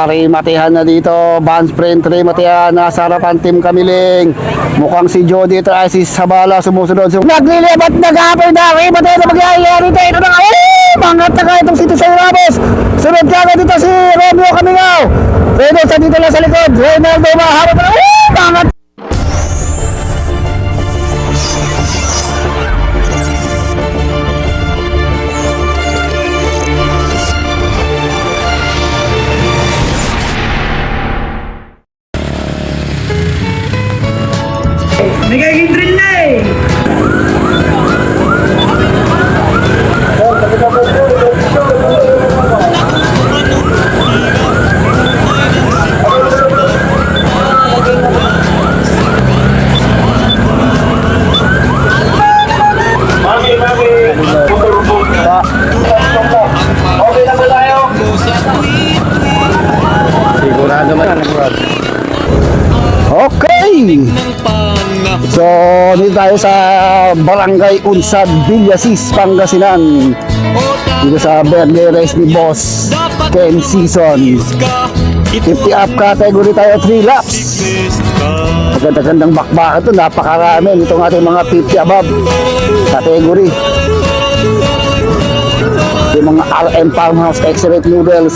Nagkarimatehan na dito. Vans Friend Rimatihan. Nasa harapan Team Kamiling. Mukhang si Jody ito ay si Sabala sumusunod. So, naglilibat na kapay na. Rimatay na magyayari dito. Ito na nga. Mangat na itong si Tisay Ramos. Sunod ka agad dito si Romeo Camingaw. Reynolds sa dito lang sa likod. Reynaldo maharap na. Eh, Mangat Nagiging drill na eh! So, dito tayo sa Barangay Unsad, Villasis, Pangasinan. Dito sa birthday race ni Boss Ken Season. 50 up category tayo, 3 laps. Maganda-gandang bakbaka ito, napakarami. Itong ating mga 50 above category. Yung mga RM Farmhouse Excellent Noodles.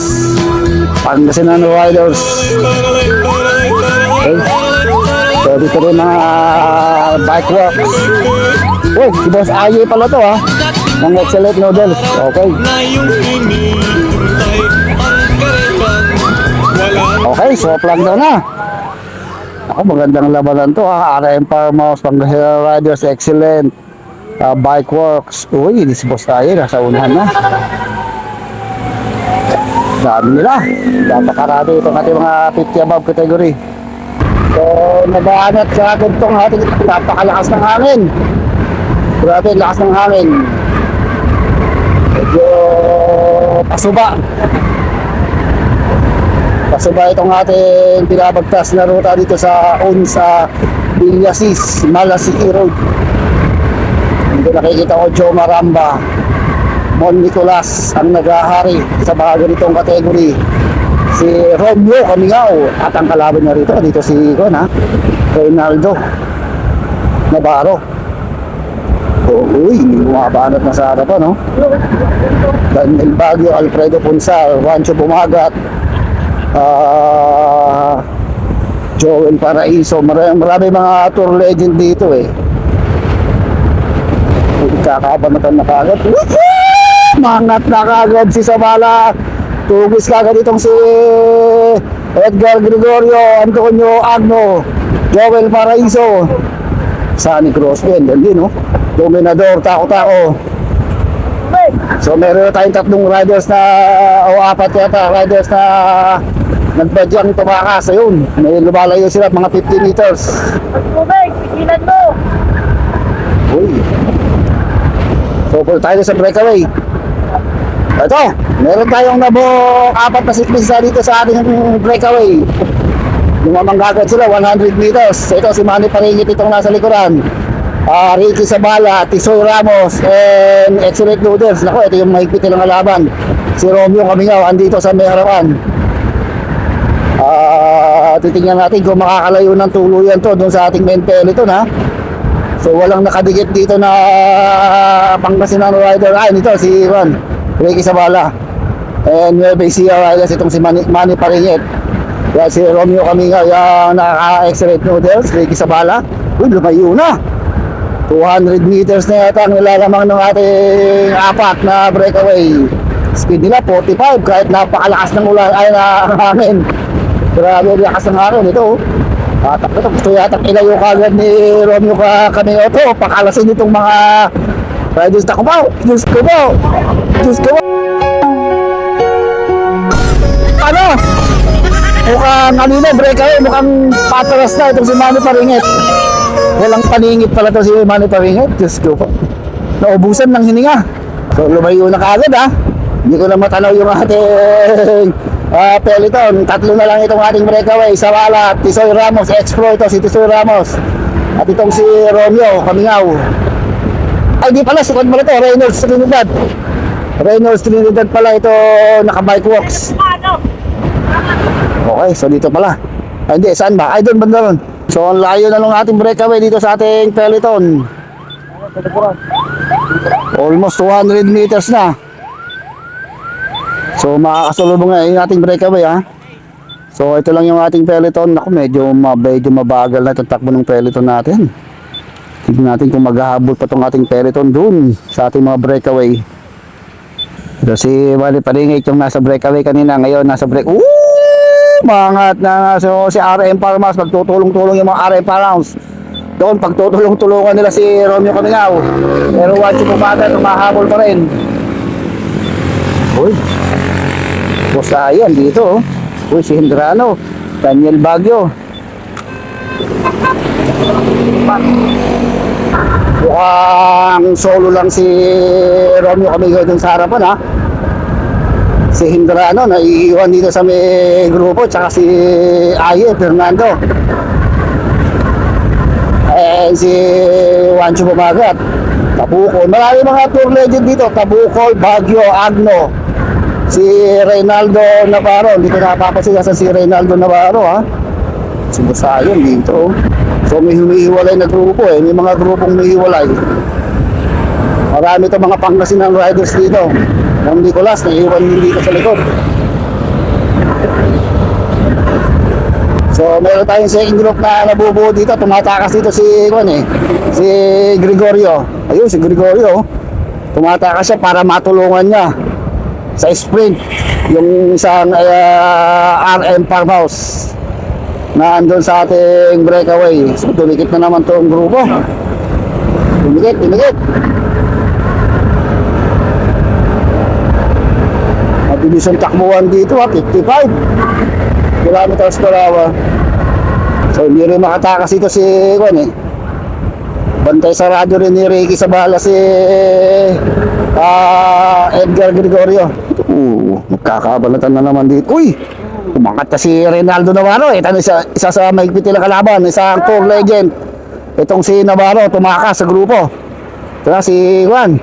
Pangasinan Riders. So dito rin mga bike works. Oh, si Boss Aye pala to ha. Ng Excellent Noodles. Okay. Okay, so plug daw na. Ako, magandang labanan to ha. RM Farmhouse, Pangasinan Riders, Excellent. Uh, bike Works. Uy, si Boss Aye, nasa unahan na. Dami nila. Napakarami itong ating mga 50 above category. So, nagaanat sa akin itong ating napakalakas ng hangin. Grabe, lakas ng hangin. Medyo pasuba. Pasuba itong ating pinabagtas na ruta dito sa Unsa, Villasis, Malasiki Road. Dito nakikita ko Joe Maramba, Mon Nicolas ang naghahari sa mga ganitong kategory. Si Romeo Camingao at ang kalaban niya rito, dito si Ron ha, Reynaldo Navarro. Oh, uy, bumabanat na sa harapan, no? Daniel Baguio, Alfredo Punsal, Juancho Bumagat, ah Joel Paraiso, marami, marami mga tour legend dito eh. Kakabanatan na kagad. Mangat na kagad si Sabala. Tugis kagad itong si Edgar Gregorio, Antonio Agno, Joel Paraiso, Sunny Crosby, and din no? Dominador, Tako-Tako. So meron tayong tatlong riders na o apat yata riders na nagbadyang tumakas ayun. May lumalayo sila mga 50 meters. Tubig, pigilan mo! Uy. So, tayo sa breakaway. Ito, meron tayong nabo apat na siklista dito sa ating breakaway. Lumamanggagat sila, 100 meters. Ito si Manny Paringit itong nasa likuran. Ah, Ricky Sabala, Tisoy Ramos, and Excellent Noodles. Nako, ito yung mahigpit nilang laban. Si Romeo Camingaw, andito sa may harapan. Ah, titingnan natin kung makakalayo ng tuluyan to doon sa ating main peloton ha. So walang nakadikit dito na Pangasinan rider. Ay, nito si Juan. Ricky Sabala. And Nueva Ecija riders itong si Manny, Manny Paringit. Yan si Romeo Caminga, yung nakaka-excellent noodles, Ricky Sabala. Uy, lumayo na. 200 meters na yata ang nilalamang ng ating apat na breakaway. Speed nila 45 kahit napakalakas ng ulan ay na hangin. Grabe ang lakas ng hangin ito. oh. Tatak ito. Gusto yata ilayo kagad ni Romeo ka kami ito. Pakalasin itong mga riders na kumaw. Diyos po. Diyos po. Ano? Mukhang kanina breakaway. Mukhang pataras na itong si Manny Paringit. Walang paningit pala to si Manny Paringit. Diyos ko po. Naubusan ng hininga. So lumayo na kagad ha. Hindi ko na matanaw yung ating ah, peloton. Tatlo na lang itong ating breakaway. Sawala, Tisoy Ramos, Expro ito si Tisoy Ramos. At itong si Romeo, Kamingaw. Ay di pala, sukad pala to. Reynolds Trinidad. Reynolds Trinidad pala ito, naka-bike. Ano? Okay, so dito pala. Ay, hindi, saan ba? Ay, doon banda ron. So, ang layo na ng ating breakaway dito sa ating peloton. Almost 200 meters na. So, makakasalubong na yung ating breakaway, ha? So, ito lang yung ating peloton. Ako, medyo, medyo mabagal na itong takbo ng peloton natin. Tignan natin kung maghahabol pa itong ating peloton dun sa ating mga breakaway. Ito si Wally Paringit yung nasa breakaway kanina. Ngayon, nasa break. Woo! Mangat na. So, si RM Parmas. Magtutulong-tulong yung mga RM Params. Doon, pagtutulong-tulungan nila si Romeo Caminao. Pero watch yung pumata, tumahabol pa rin. Uy. Busayan dito. oh. Uy, si Hindrano. Daniel Baguio. Mukhang solo lang si Romeo Caminao dun sa harapan ha. Si Hindrano, naiiwan dito sa may grupo. Tsaka si Aye, Fernando. Eh, si Wancho Bumagat. Tabukol. Marami mga tour legend dito. Tabukol, Baguio, Agno. Si Reynaldo Navarro. Hindi ko napapasin sa si Reynaldo Navarro ha. Sumusayon dito. So may humihiwalay na grupo eh. May mga grupong humihiwalay. Marami to mga Pangasinan riders dito. Ang Nicolas, naiwan din dito sa likod. So, meron tayong second group na nabubuo dito. Tumatakas dito si, Juan eh, si Gregorio. Ayun, si Gregorio. Tumatakas siya para matulungan niya sa sprint. Yung isang ah, RM Farmhouse na andun sa ating breakaway. So, dumikit na naman tong grupo. Dumikit, dumikit. Mabilis ang takbuhan dito ha, 55 kilometers per hour. So hindi rin makatakas dito si Juan eh. Bantay sa radyo rin ni Ricky Sabala si ah, Edgar Gregorio. Oo, magkakabalatan na naman dito. Uy! Umangat na si Reynaldo Navarro. Ito na isa, isa sa maigpit nilang kalaban. Isang tour legend. Itong si Navarro, tumakas sa grupo. Ito na si Juan.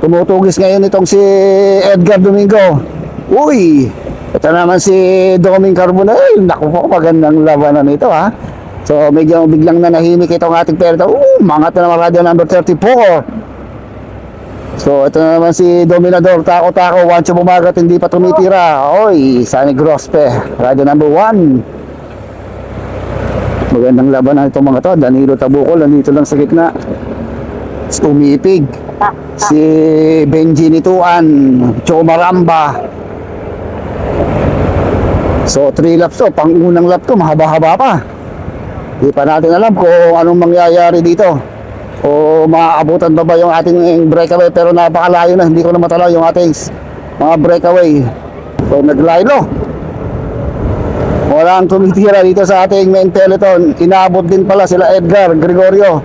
Tumutugis ngayon itong si Edgar Domingo. Uy! Ito naman si Doming Carbonell. Naku po, magandang labanan ito ha. So medyo biglang nanahimik itong ating perto. Uh, mangat na naman radio number 34. So ito na naman si Dominador Taco. Wancho bumagat hindi pa tumitira. Oy, Sunny Grospe. Radio number 1. Magandang labanan itong mga to. Danilo Tabukol, nandito lang sa gitna. Umipig. Si Benji Nituan. Chomaramba. So, 3 laps to. Pang unang lap to, mahaba-haba pa. Di pa natin alam kung anong mangyayari dito. O maaabutan pa ba yung ating breakaway. Pero napakalayo na. Hindi ko na matalaw yung ating mga breakaway. So, naglaylo. Walang tumitira dito sa ating main peloton. Inaabot din pala sila Edgar Gregorio.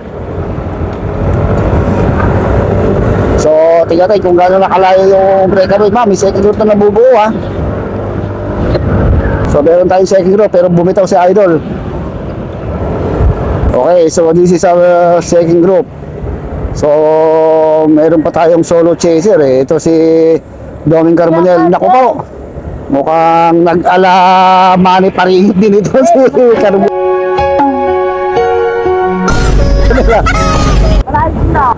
So, tingnan kung gaano nakalayo yung breakaway. Ma'am, may second group na nabubuo ha. So, meron tayong second group pero bumitaw si Idol. Okay, so this is our second group. So, meron pa tayong solo chaser eh. Ito si Doming Carbonell. Naku po, mukhang nag-ala money paringit din ito si na.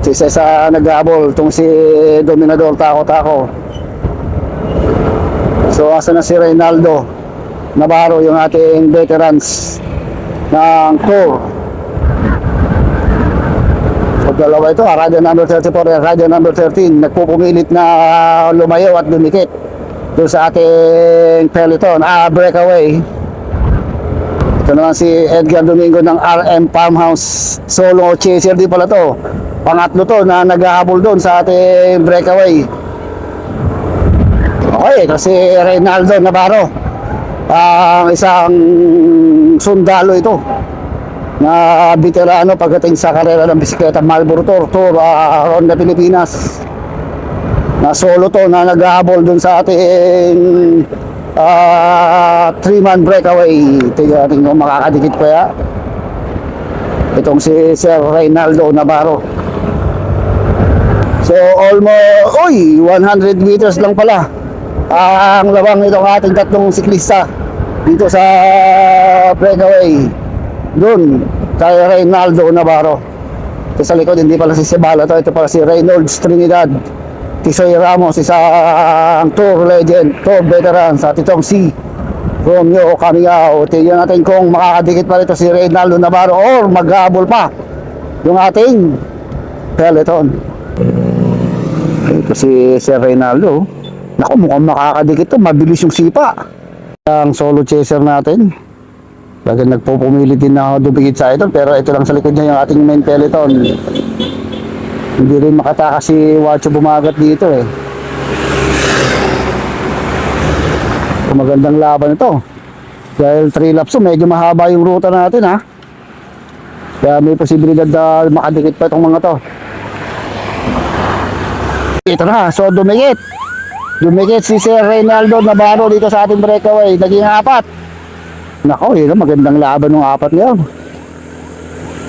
Si sa nag-aabol, itong si Dominador Taco. So, asa na si Reynaldo Navarro, yung ating veterans ng tour. So, dalawa ito, ah, radio number 34 at radio number 13, nagpupumilit na lumayo at dumikit doon sa ating peloton, ah, breakaway. Ito naman si Edgar Domingo ng RM Farmhouse. Solo chaser din pala to. Pangatlo to na naghahabol doon sa ating breakaway. Okay, ito si Reynaldo Navarro. Ang isang sundalo ito na veterano pagdating sa karera ng bisikleta Marlboro Tour, Tour uh, Ronda Pilipinas. Na solo to na naghahabol doon sa ating ah three-man breakaway. Tingnan kung makakadikit pa ya. Itong si Sir Reynaldo Navarro. So almost, uy, 100 meters lang pala ang labang nitong ating tatlong siklista. Dito sa breakaway. Doon, kay Reynaldo Navarro. Ito sa likod, hindi pala si Sebala to. Ito pala si Reynolds Trinidad. Tisoy Ramos, isang tour legend, tour veteran sa Titong C. Romeo Camingao. Tingnan natin kung makakadikit pa rito si Reynaldo Navarro or maghabol pa yung ating peloton. Ito si Sir Reynaldo. Naku, mukhang makakadikit to. Mabilis yung sipa. Ang solo chaser natin. Baga nagpupumilit din ako dumikit sa idol pero ito lang sa likod niya yung ating main peloton. Hindi rin makatakas si Wacho bumagat dito eh. So, magandang laban ito. Dahil 3 laps so medyo mahaba yung ruta natin ha. Kaya may posibilidad na makadikit pa itong mga to. Ito na, so dumikit. Dumikit si Sir Reynaldo Navarro dito sa ating breakaway. Naging apat. Nako, yun ang magandang laban ng apat ngayon.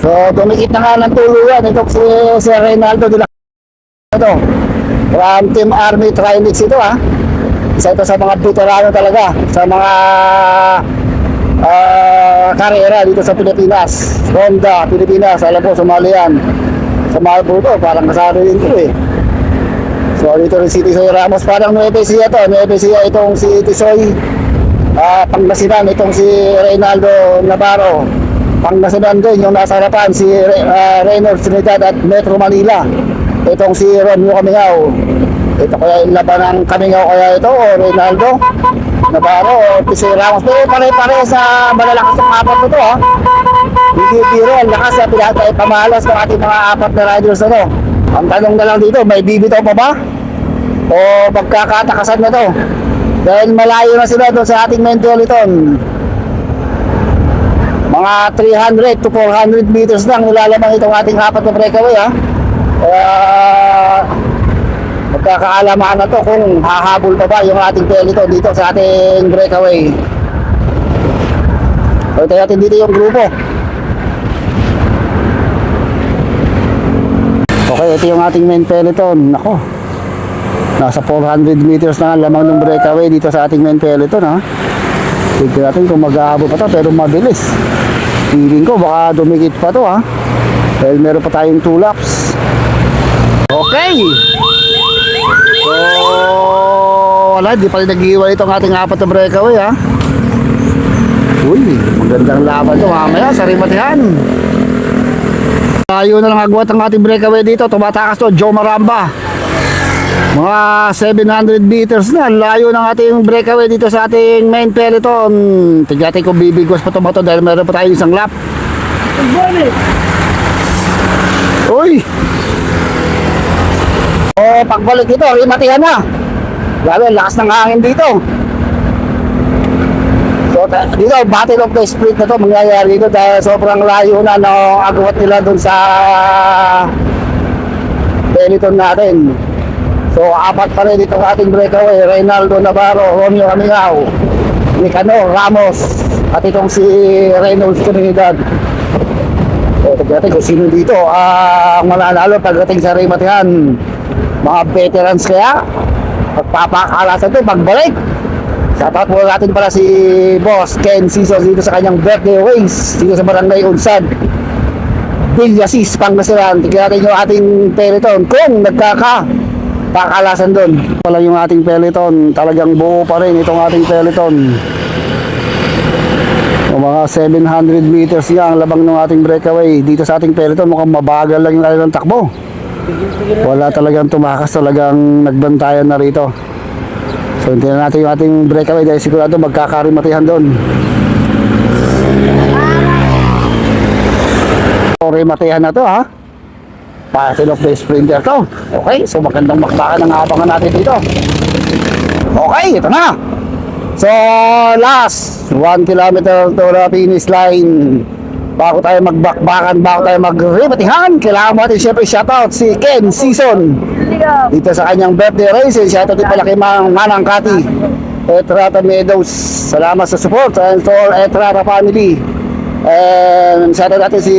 So, dumikit na nga ng tuluyan. Ito si Sir Reynaldo de la ito. From Team Army Trinix ito ha. Isa ito sa mga veterano talaga. Sa mga ah karera dito sa Pilipinas. Honda, Pilipinas. Alam po, sumali yan. Sa Marlboro, parang kasali din ito eh. So dito rin si Tisoy Ramos, parang Nueve Ecija to, Nueve Ecija itong si Tisoy. Ah Pangasinan, itong si Reynaldo Navarro. Pangasinan din, yung nasa harapan si Re, ah, Reynolds Trinidad at Metro Manila. Itong si Romeo Camingao ito kaya yung laban ng Camingao kaya ito o Reynaldo Navarro o Tisoy Ramos. Pero pare-pare sa malalakas ng apat na to ha? Hindi biro ang lakas na pinatay pamahalas ng ating mga apat na riders ano? Ang tanong na lang dito, may bibitaw pa ba? O magkakatakasan na to? Dahil malayo na sila doon sa ating main peloton. Mga 300 to 400 meters lang nilalamang itong ating apat na breakaway ha. Kaya magkakaalamaan na to kung hahabol pa ba yung ating peloton dito sa ating breakaway. So, tayo natin dito yung grupo. Okay, ito yung ating main peloton. Nako. Nasa 400 meters na lamang ng breakaway dito sa ating main peloton ha. Tignan natin kung mag-aabot pa to pero mabilis. Feeling ko baka dumikit pa to ha. Dahil meron pa tayong 2 laps. Okay. So, wala, di pa rin nag-iwalay itong ating apat na breakaway ha. Uy, magandang laban to mamaya sa rimatihan. Tayo na lang agwat ang ating breakaway dito. Tumatakas to, Joe Maramba. Mga 700 meters na. Layo ng ating breakaway dito sa ating main peloton. Tignan kung bibigwas pa ito ba ito dahil meron pa tayong isang lap. Uy! Oh, pagbalik dito, rimatihan na. Grabe, ang lakas ng hangin dito. So, dito, battle of the split na to mangyayari dito dahil sobrang layo na no, agwat nila dun sa peloton natin. So, apat pa rin itong ating breakaway. Reynaldo Navarro, Romeo Camingao, Nicano Ramos, at itong si Reynolds Trinidad. So, natin kung sino dito ang mananalo pagdating sa Raymatihan. Mga veterans kaya, pagpapakalasan ito, pagbalik. Shoutout po natin pala si Boss Ken Season dito sa kanyang birthday race dito sa Barangay Unsad. Villasis, Pangasinan. Tignan natin yung ating peloton kung nagkaka pakalasan doon. Wala yung ating peloton. Talagang buo pa rin itong ating peloton. O mga 700 meters nga ang labang ng ating breakaway. Dito sa ating peloton mukhang mabagal lang yung kanilang takbo. Wala talagang tumakas, talagang nagbantayan na rito. So, hintayin natin yung ating breakaway dahil sigurado magkakarimatihan doon. So, rimatihan na to ha. Passing of the sprinter to. Okay, so magandang makbakan ang abangan natin dito. Okay, ito na. So, last 1 kilometer to the finish line. Bago tayo magbakbakan, bago tayo magrimatihan, kailangan mo natin syempre shoutout si Ken Season dito sa kanyang birthday race. Shoutout din pala kay Mang Manang Kati. Etrata Meadows. Salamat sa support and to all Etrata family. And shoutout natin si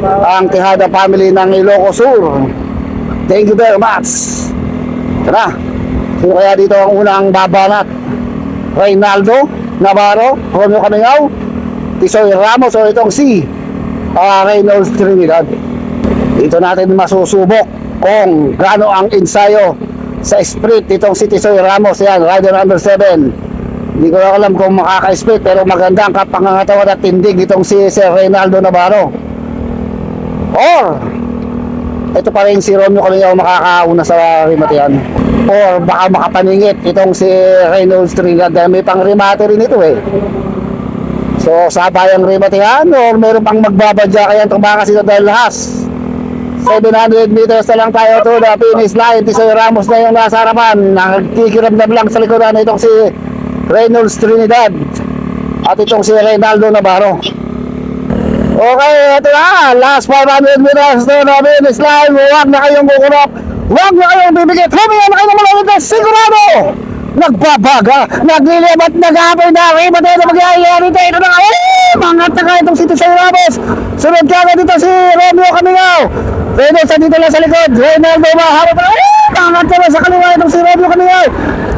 ang Tihada family ng Ilocos Sur. Thank you very much. Tara. Sino kaya dito ang unang babanat? Reynaldo Navarro, Romeo Camingaw, Tisoy Ramos o itong si uh, Reynolds Trinidad. Dito natin masusubok kung gaano ang ensayo sa sprint itong si Tisoy Ramos. Yan, rider number 7. Hindi ko alam kung makaka-split pero maganda ang kapangangatawan at tindig itong si Sir Reynaldo Navarro. Or, ito pa rin si Romeo Camingaw makakauna sa rimatian. Or baka makapaningit itong si Reynolds Trinidad dahil may pang rimate rin ito eh. So, sabayang rimatihan or meron pang magbabadya kaya tumakas ito dahil lahas. 700 meters na lang tayo to the finish line. Tisoy Ramos na yung nasa harapan. Nagkikiramdam lang sa likodan itong si Reynolds Trinidad. At itong si Reynaldo Navarro. Okay, ito na. Last 500 meters the finish line. Huwag na kayong kukurap. Huwag na kayong bibigit. Huminga na kayo ng malawit na sigurado. Nagbabaga, naglilibat, nag-apoy na, riba tayo na magyayari dito. Ito na nga, eh, mga taga itong si Tisoy Ramos. Sunod ka dito si Romeo Camingaw. Reynolds dito lang sa likod. Reynaldo maharap na, eh, mga taga sa kaliwa itong si Romeo Camingaw.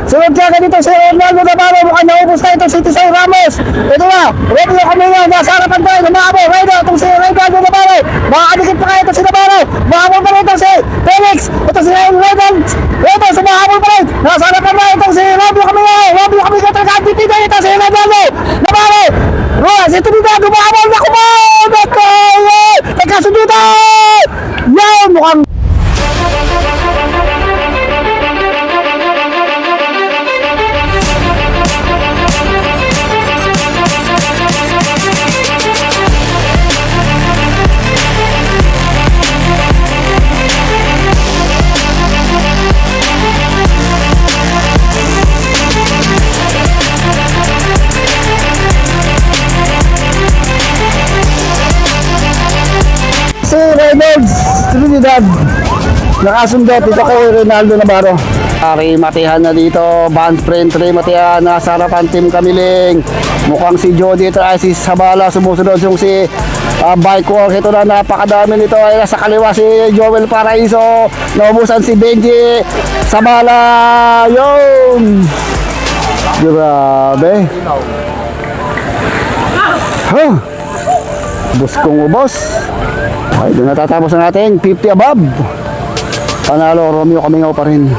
Sunod ka agad dito si Reynaldo Navarro. Mukhang naubos na itong si Tisoy Ramos. Ito na, Romeo Camingaw, nasa harapan tayo. Lumakabo, Reynaldo, itong si Reynaldo Navarro. Makakadikit pa kayo itong si Navarro. Mahabol pa rin itong si Felix. Ito si Reynolds. Ito, sumahabol pa rin. Nasa harapan na itong si Romeo Camingaw. Romeo Camingaw talaga ang titida ito si Reynaldo Navarro. Roa, si Trinidad, lumakabo na eh, nagkasundutan. Yan, mukhang Trinidad nakasundot dito kay Ronaldo Navarro. Ari matihan na dito. Band sprint matihan. Nasa harapan team Kamiling. Mukhang si Jody ito ay si Sabala sumusunod yung si uh, bike walk. Ito na napakadami nito. Ay nasa kaliwa si Joel Paraiso. Naubusan si Benji. Sabala yun! Grabe. Huh. Bus kong ubos ay, doon natatapos na natin. 50 above. Panalo, Romeo Camingaw pa rin.